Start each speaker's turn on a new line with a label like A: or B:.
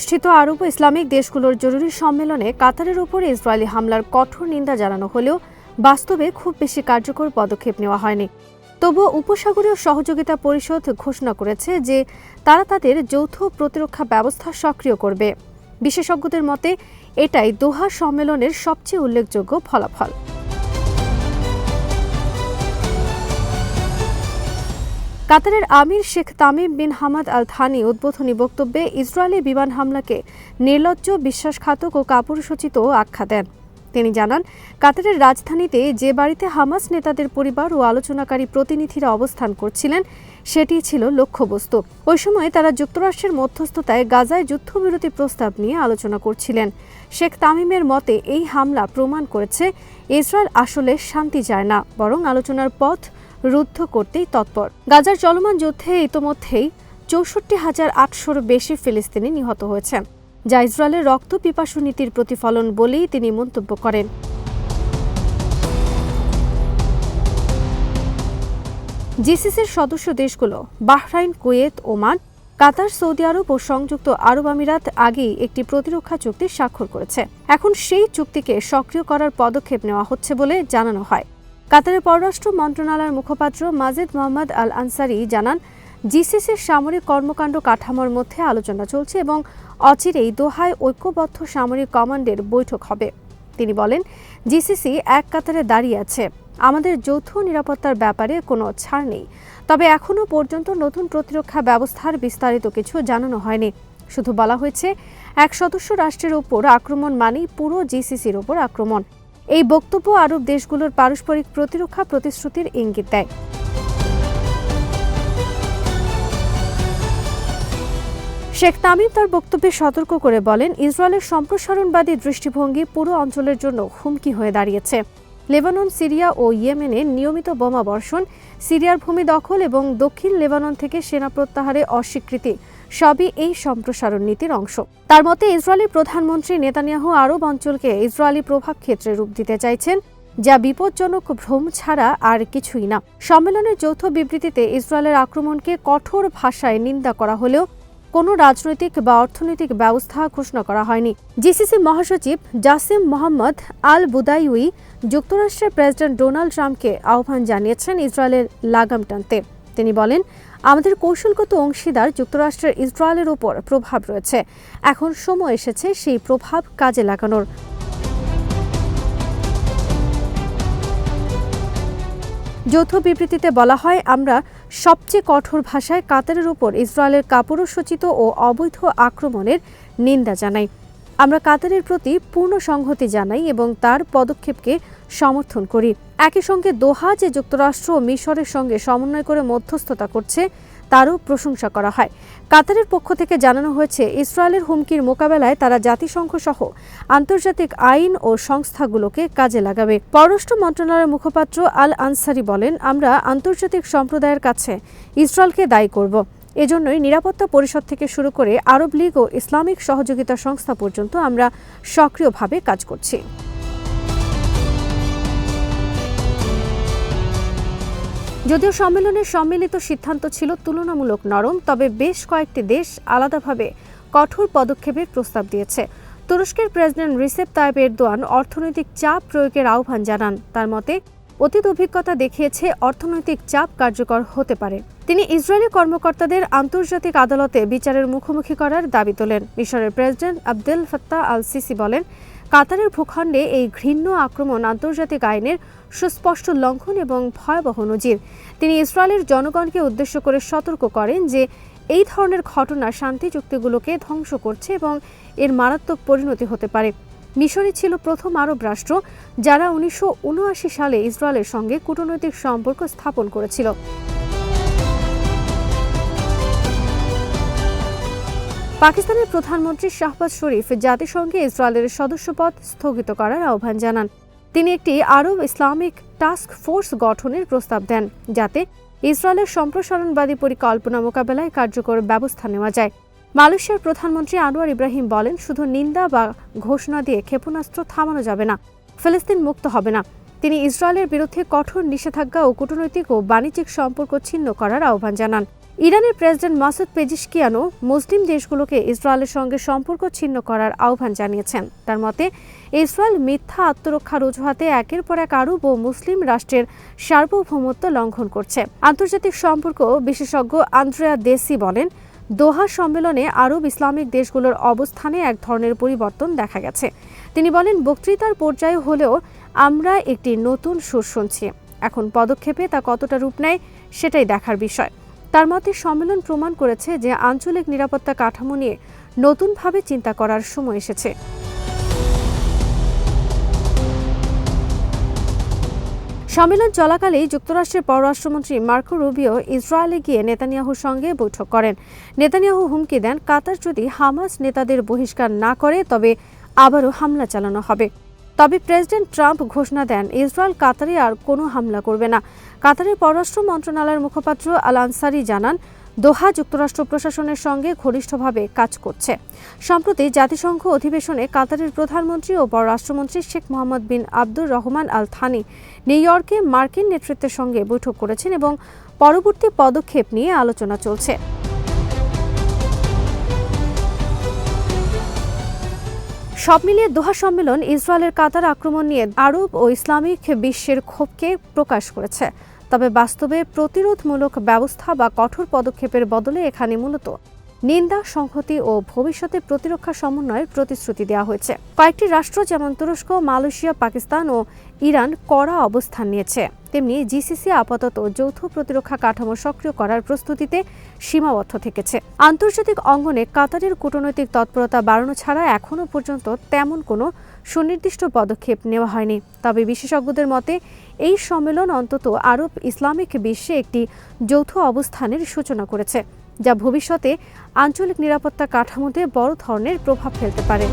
A: অনুষ্ঠিত আরব ইসলামিক দেশগুলোর জরুরি সম্মেলনে কাতারের উপর ইসরায়েলি হামলার কঠোর নিন্দা জানানো হলেও বাস্তবে খুব বেশি কার্যকর পদক্ষেপ নেওয়া হয়নি। তবুও উপসাগরীয় সহযোগিতা পরিষদ ঘোষণা করেছে যে তারা তাদের যৌথ প্রতিরক্ষা ব্যবস্থা সক্রিয় করবে। বিশেষজ্ঞদের মতে, এটাই দোহা সম্মেলনের সবচেয়ে উল্লেখযোগ্য ফলাফল। কাতারের আমির Sheikh Tamim bin Hamad Al Thani উদ্বোধনী বক্তব্যে ইসরায়েলি বিমান হামলাকে নির্লজ্জ, বিশ্বাসঘাতক ও কাপুরুষোচিত আখ্যা দেন। তিনি জানান, কাতারের রাজধানীতে যে বাড়িতে হামাস নেতাদের পরিবার ও আলোচনাকারী প্রতিনিধিরা অবস্থান করছিলেন, সেটি ছিল লক্ষ্যবস্তু। ওই সময় তারা যুক্তরাষ্ট্রের মধ্যস্থতায় গাজায় যুদ্ধবিরতি প্রস্তাব নিয়ে আলোচনা করছিলেন। শেখ তামিমের মতে, এই হামলা প্রমাণ করেছে, ইসরায়েল আসলে শান্তি চায় না, বরং আলোচনার পথ রুদ্ধ করতেই তৎপর। গাজার চলমান যুদ্ধে ইতোমধ্যেই চৌষট্টি হাজার আটশোর বেশি ফিলিস্তিনি নিহত হয়েছেন, যা ইসরায়েলের রক্ত পিপাসু নীতির প্রতিফলন বলেই তিনি মন্তব্য করেন। জিসিসির সদস্য দেশগুলো Bahrain, Kuwait, Oman, Qatar, Saudi Arab ও সংযুক্ত আরব আমিরাত আগেই একটি প্রতিরক্ষা চুক্তি স্বাক্ষর করেছে। এখন সেই চুক্তিকে সক্রিয় করার পদক্ষেপ নেওয়া হচ্ছে বলে জানানো হয়। কাতারের পররাষ্ট্র মন্ত্রণালয়ের মুখপাত্র মাজেদ মোহাম্মদ আল আনসারি জানান, জিসিসির সামরিক কর্মকাণ্ড কাঠামোর মধ্যে আলোচনা চলছে এবং অচিরেই দোহায় ঐক্যবদ্ধ সামরিক কমান্ডের বৈঠক হবে। তিনি বলেন, জিসিসি এক কাতারে দাঁড়িয়ে আছে। আমাদের যৌথ নিরাপত্তার ব্যাপারে কোনো ছাড় নেই। তবে এখনও পর্যন্ত নতুন প্রতিরক্ষা ব্যবস্থার বিস্তারিত কিছু জানানো হয়নি। শুধু বলা হয়েছে, এক সদস্য রাষ্ট্রের ওপর আক্রমণ মানেই পুরো জিসিসির ওপর আক্রমণ। এই বক্তব্য আরব দেশগুলোর পারস্পরিক প্রতিরক্ষা প্রতিশ্রুতির ইঙ্গিত দেয়। শেখ তামিম তার বক্তব্যে সতর্ক করে বলেন, ইসরায়েলের সম্প্রসারণবাদী দৃষ্টিভঙ্গি পুরো অঞ্চলের জন্য হুমকি হয়ে দাঁড়িয়েছে। লেবানন, সিরিয়া ও ইয়েমেনে নিয়মিত বোমা বর্ষণ, সিরিয়ার ভূমি দখল এবং দক্ষিণ লেবানন থেকে সেনা প্রত্যাহারে অস্বীকৃতি সবই এই সম্প্রসারণ নীতির অংশ। তার মতে ইসরায়েলি প্রধানমন্ত্রী নেতানিয়াহু আরব অঞ্চলকে ইসরায়েলি প্রভাব ক্ষেত্রে রূপ দিতে চাইছেন, যা বিপজ্জনক ভ্রম ছাড়া আর কিছুই না। সম্মেলনের যৌথ বিবৃতিতে ইসরায়েলের আক্রমণকে কঠোর ভাষায় নিন্দা করা হলেও কোনো রাজনৈতিক বা অর্থনৈতিক ব্যবস্থা ঘোষণা করা হয়নি। জিসিসি মহাসচিব জাসিম মোহাম্মদ আল বুদাইউই যুক্তরাষ্ট্রের প্রেসিডেন্ট ডোনাল্ড ট্রাম্পকে আহ্বান জানিয়েছেন ইসরায়েলের লাগাম টানতে। তিনি বলেন, আমাদের কৌশলগত অংশীদার যুক্তরাষ্ট্রের ইসরায়েলের ওপর প্রভাব রয়েছে। এখন সময় এসেছে সেই প্রভাব কাজে লাগানোর। যৌথ বিবৃতিতে বলা হয়, আমরা সবচেয়ে কঠোর ভাষায় কাতারের উপর ইসরায়েলের কাপুরুষোচিত ও অবৈধ আক্রমণের নিন্দা জানাই। আমরা কাতারের প্রতি পূর্ণ সংহতি জানাই এবং তার পদক্ষেপকে সমর্থন করি। একই সঙ্গে দোহা যে যুক্তরাষ্ট্র ও মিশরের সঙ্গে সমন্বয় করে মধ্যস্থতা করছে, তারও প্রশংসা করা হয়। কাতারের পক্ষ থেকে জানানো হয়েছে, ইসরায়েলের হুমকির মোকাবেলায় তারা জাতিসংঘ সহ আন্তর্জাতিক আইন ও সংস্থাগুলোকে কাজে লাগাবে। পররাষ্ট্র মন্ত্রণালয়ের মুখপাত্র আল আনসারি বলেন, আমরা আন্তর্জাতিক সম্প্রদায়ের কাছে ইসরায়েলকে দায়ী করব। এজন্যই নিরাপত্তা পরিষদ থেকে শুরু করে আরব লীগ ও ইসলামিক সহযোগিতা সংস্থা পর্যন্ত আমরা সক্রিয়ভাবে কাজ করছি। যদিও সম্মেলনের সম্মিলিত সিদ্ধান্ত ছিল তুলনামূলক নরম, তবে বেশ কয়েকটি দেশ আলাদাভাবে কঠোর পদক্ষেপের প্রস্তাব দিয়েছে। তুরস্কের প্রেসিডেন্ট রিসেপ তাইব এরদোয়ান অর্থনৈতিক চাপ প্রয়োগের আহ্বান জানান। তার মতে অতীত অভিজ্ঞতা দেখিয়েছে অর্থনৈতিক চাপ কার্যকর হতে পারে। তিনি ইসরায়েলি কর্মকর্তাদের আন্তর্জাতিক আদালতে বিচারের মুখোমুখি করার দাবি তোলেন। মিশরের president Abdel Fattah al Sisi বলেন, কাতারের ভূখণ্ডে এই ঘৃণ্য আক্রমণ আন্তর্জাতিক আইনের সুস্পষ্ট লঙ্ঘন এবং ভয়াবহ নজির। তিনি ইসরায়েলের জনগণকে উদ্দেশ্য করে সতর্ক করেন যে, এই ধরনের ঘটনা শান্তি চুক্তিগুলোকে ধ্বংস করছে এবং এর মারাত্মক পরিণতি হতে পারে। মিশরই ছিল প্রথম আরব রাষ্ট্র, যারা উনিশশো ঊনআশি সালে ইসরায়েলের সঙ্গে কূটনৈতিক সম্পর্ক স্থাপন করেছিল। পাকিস্তানের প্রধানমন্ত্রী শাহবাজ শরীফ জাতিসংঘে ইসরায়েলের সদস্যপদ স্থগিত করার আহ্বান জানান। তিনি একটি আরব ইসলামিক টাস্ক ফোর্স গঠনের প্রস্তাব দেন, যাতে ইসরায়েলের সম্প্রসারণবাদী পরিকল্পনা মোকাবেলায় কার্যকর ব্যবস্থা নেওয়া যায়। মালয়েশিয়ার প্রধানমন্ত্রী আনোয়ার ইব্রাহিম বলেন, শুধু নিন্দা বা ঘোষণা দিয়ে ক্ষেপণাস্ত্র থামানো যাবে না, ফিলিস্তিন মুক্ত হবে না। তিনি ইসরায়েলের বিরুদ্ধে কঠোর নিষেধাজ্ঞা ও কূটনৈতিক ও বাণিজ্যিক সম্পর্ক ছিন্ন করার আহ্বান জানান। ইরানের প্রেসিডেন্ট মাসুদ পেজিশকিয়ানো মুসলিম দেশগুলোকে ইসরায়েলের সঙ্গে সম্পর্ক ছিন্ন করার আহ্বান জানিয়েছেন। তার মতে, ইসরায়েল মিথ্যা আত্মরক্ষার অজুহাতে একের পর এক আরব ও মুসলিম রাষ্ট্রের সার্বভৌমত্ব লঙ্ঘন করছে। আন্তর্জাতিক সম্পর্ক বিশেষজ্ঞ আন্দ্রেয়া দেসি বলেন দোহা সম্মেলনে আরব ইসলামিক দেশগুলোর অবস্থানে এক ধরনের পরিবর্তন দেখা গেছে। তিনি বলেন, বক্তৃতার পর্যায়ে হলেও আমরা একটি নতুন সুর শুনছি। এখন পদক্ষেপে তা কতটা রূপ নেয় সেটাই দেখার বিষয়। তার মতে, সম্মেলন প্রমাণ করেছে যে আঞ্চলিক নিরাপত্তা কাঠামো নিয়ে নতুনভাবে চিন্তা করার সময় এসেছে। সম্মেলন চলাকালে যুক্তরাষ্ট্রের পররাষ্ট্রমন্ত্রী মার্কো রুবিও ইসরায়েলে গিয়ে নেতানিয়াহুর সঙ্গে বৈঠক করেন। নেতানিয়াহু হুমকি দেন, কাতার যদি হামাস নেতাদের বহিষ্কার না করে, তবে আবারও হামলা চালানো হবে। তবে প্রেসিডেন্ট ট্রাম্প ঘোষণা দেন, ইসরায়েল কাতারে আর কোনো হামলা করবে না। কাতারের পররাষ্ট্র মন্ত্রণালয়ের মুখপাত্র আল আনসারি জানান দোহা যুক্তরাষ্ট্র প্রশাসনের সঙ্গে ঘনিষ্ঠভাবে কাজ করছে। সম্প্রতি জাতিসংঘ অধিবেশনে কাতারের প্রধানমন্ত্রী ও পররাষ্ট্রমন্ত্রী Sheikh Mohammed bin Abdur Rahman Al Thani new ইয়র্কে মার্কিন নেতৃত্বের সঙ্গে বৈঠক করেছেন এবং পরবর্তী পদক্ষেপ নিয়ে আলোচনা চলছে। সব মিলিয়ে দোহা সম্মেলন ইসরায়েলের কাতার আক্রমণ নিয়ে আরব ও ইসলামিক বিশ্বের ক্ষোভকে প্রকাশ করেছে। তবে বাস্তবে প্রতিরোধমূলক ব্যবস্থা বা কঠোর পদক্ষেপের বদলে এখানে মূলত নিন্দা, সংহতি ও ভবিষ্যতে প্রতিরক্ষা সমন্বয়ের প্রতিশ্রুতি দেওয়া হয়েছে। কয়েকটি রাষ্ট্র যেমন তুরস্ক, মালয়েশিয়া, পাকিস্তান ও ইরান কড়া অবস্থান নিয়েছে। তেমনি জিসিসি আপাতত যৌথ প্রতিরক্ষা কাঠামো সক্রিয় করার প্রস্তুতিতে সীমাবদ্ধ থেকেছে। আন্তর্জাতিক অঙ্গনে কাতারের কূটনৈতিক তৎপরতা বাড়ানো ছাড়া এখনও পর্যন্ত তেমন কোনো সুনির্দিষ্ট পদক্ষেপ নেওয়া হয়নি। তবে বিশেষজ্ঞদের মতে, এই সম্মেলন অন্তত আরব ইসলামিক বিশ্বে একটি যৌথ অবস্থানের সূচনা করেছে, যা ভবিষ্যতে আঞ্চলিক নিরাপত্তা কাঠামোতে বড় ধরনের প্রভাব ফেলতে পারে।